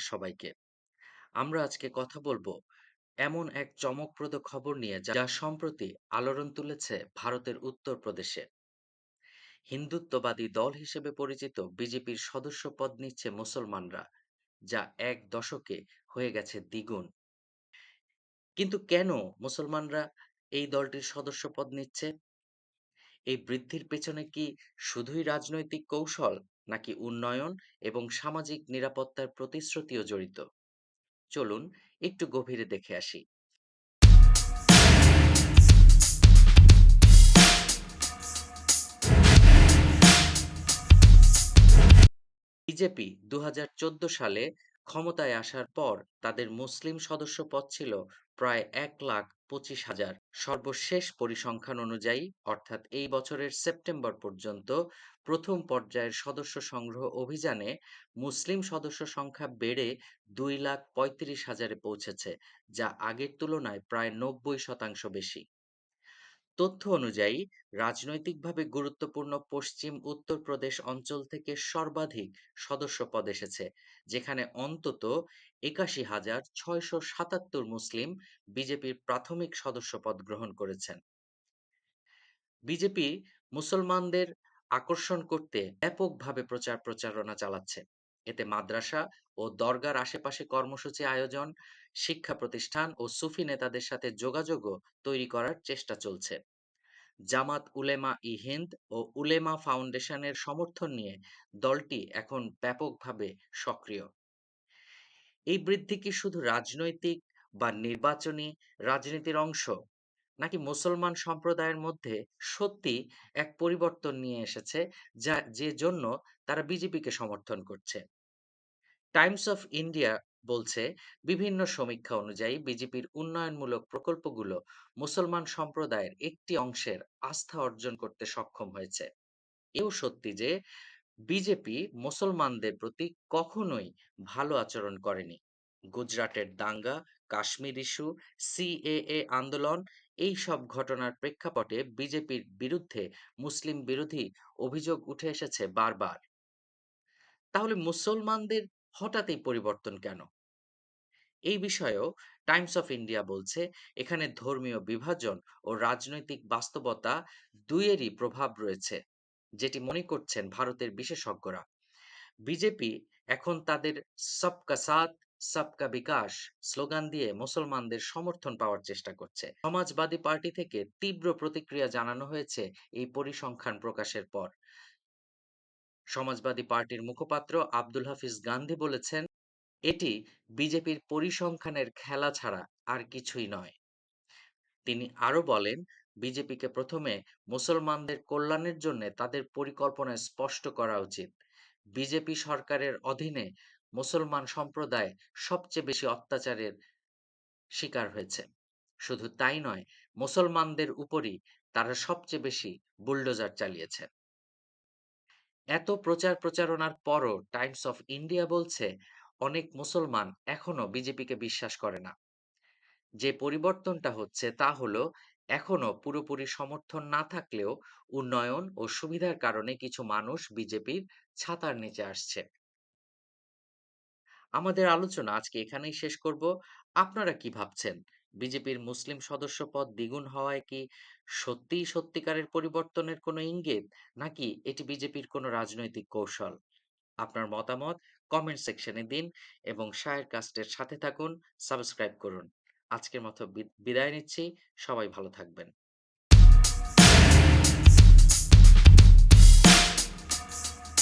সবাইকে। আমরা আজকে কথা বলব এমন এক চমকপ্রদ খবর নিয়ে যা সম্প্রতি আলোড়ন তুলেছে ভারতের উত্তরপ্রদেশে। হিন্দুত্ববাদী দল হিসেবে পরিচিত বিজেপির সদস্যপদ নিচ্ছে মুসলমানরা, যা এক দশকে হয়ে গেছে দ্বিগুণ। কিন্তু কেন মুসলমানরা এই দলটির সদস্যপদ নিচ্ছে? এই বৃদ্ধির পেছনে কি শুধুই রাজনৈতিক কৌশল নাকি উন্নয়ন এবং সামাজিক নিরাপত্তার প্রতিশ্রুতিও জড়িত? চলুন একটু গভীরে দেখে আসি। বিজেপি দু হাজার চোদ্দ সালে ক্ষমতায় আসার পর তাদের মুসলিম সদস্যপদ ছিল প্রায় এক লাখ পঁচিশ হাজার। সর্বশেষ পরিসংখ্যান অনুযায়ী, অর্থাৎ এই বছরের সেপ্টেম্বর পর্যন্ত প্রথম পর্যায়ের সদস্য সংগ্রহ অভিযানে মুসলিম সদস্য সংখ্যা বেড়ে দুই লাখ পঁয়ত্রিশ হাজারে পৌঁছেছে, যা আগের তুলনায় প্রায় নব্বই শতাংশ বেশি। তথ্য অনুযায়ী, রাজনৈতিকভাবে গুরুত্বপূর্ণ পশ্চিম উত্তরপ্রদেশ অঞ্চল থেকে সর্বাধিক সদস্যপদ এসেছে, যেখানে অন্তত একাশি হাজার ছয়শো সাতাত্তর মুসলিম বিজেপির প্রাথমিক সদস্যপদ গ্রহণ করেছেন। বিজেপি মুসলমানদের আকর্ষণ করতে ব্যাপকভাবে প্রচার প্রচারণা চালাচ্ছে। এতে মাদ্রাসা ও দরগার আশেপাশে কর্মসূচি আয়োজন, শিক্ষা প্রতিষ্ঠান ও সুফি নেতাদের সাথে যোগাযোগও তৈরি করার চেষ্টা চলছে। জামাত উলেমা ই হিন্দ ও উলেমা ফাউন্ডেশনের সমর্থন নিয়ে দলটি এখন ব্যাপকভাবে সক্রিয়। এই বৃদ্ধি কি শুধু রাজনৈতিক বা নির্বাচনী রাজনীতির অংশ, নাকি মুসলমান সম্প্রদায়ের মধ্যে সত্যি এক পরিবর্তন নিয়ে এসেছে যা যে জন্য তারা বিজেপিকে সমর্থন করছে? টাইমস অফ ইন্ডিয়া বলছে, বিভিন্ন সমীক্ষা অনুযায়ী বিজেপির উন্নয়নমূলক প্রকল্পগুলো মুসলমান সম্প্রদায়ের একটি অংশের আস্থা অর্জন করতে সক্ষম হয়েছে। এও সত্যি যে, বিজেপি মুসলমানদের প্রতি কখনোই ভালো আচরণ করেনি। গুজরাটের দাঙ্গা, কাশ্মীর ইস্যু, সিএএ আন্দোলন, এই সব ঘটনার প্রেক্ষাপটে বিজেপির বিরুদ্ধে মুসলিম বিরোধী অভিযোগ উঠে এসেছে বারবার। তাহলে মুসলমানদের হঠাৎ এই পরিবর্তন কেন? এই বিষয়েও টাইমস অফ ইন্ডিয়া বলছে, এখানে ধর্মীয় বিভাজন ও রাজনৈতিক বাস্তবতা দুইয়েরই প্রভাব রয়েছে, যেটি মনে করছেন ভারতের বিশেষজ্ঞরা। বিজেপি এখন তাদের সবকা সাথ, সবকা বিকাশ স্লোগান দিয়ে মুসলমানদের সমর্থন পাওয়ার চেষ্টা করছে। সমাজবাদী পার্টি থেকে তীব্র প্রতিক্রিয়া জানানো হয়েছে এই পরিসংখ্যান প্রকাশের পর। সমাজবাদী পার্টির মুখপাত্র আব্দুল হাফিজ গান্ধী বলেছেন, এটি বিজেপির পরিসংখ্যানের খেলা ছাড়া আর কিছুই নয়। তিনি আরও বলেন, বিজেপিকে প্রথমে মুসলমানদের কল্যাণের জন্য তাদের পরিকল্পনা স্পষ্ট করা উচিত। বিজেপি সরকারের অধীনে মুসলমান সম্প্রদায় সবচেয়ে বেশি অত্যাচারের শিকার হয়েছে। শুধু তাই নয়, মুসলমানদের উপরই তারা সবচেয়ে বেশি বুলডোজার চালিয়েছে। এত প্রচার প্রচারণার পরও টাইমস অফ ইন্ডিয়া বলছে, অনেক মুসলমান এখনও বিজেপিকে বিশ্বাস করে না। যে পরিবর্তনটা হচ্ছে তা হলো, এখনও পুরোপুরি সমর্থন না থাকলেও উন্নয়ন ও সুবিধার কারণে কিছু মানুষ বিজেপির ছাতার নিচে আসছে। আমাদের আলোচনা আজকে এখানেই শেষ করব। আপনারা কি ভাবছেন? বিজেপির মুসলিম সদস্য পদ দ্বিগুণ হওয়ায় কি সত্যিই সত্যিকারের পরিবর্তনের কোনো ইঙ্গিত? নাকি এটি বিজেপির কোনো রাজনৈতিক কৌশল? আপনার মতামত কমেন্ট সেকশনে দিন এবং শায়ের কাস্টের সাথে থাকুন সাবস্ক্রাইব করুন। আজকের মতো বিদায় নিচ্ছি, সবাই ভালো থাকবেন।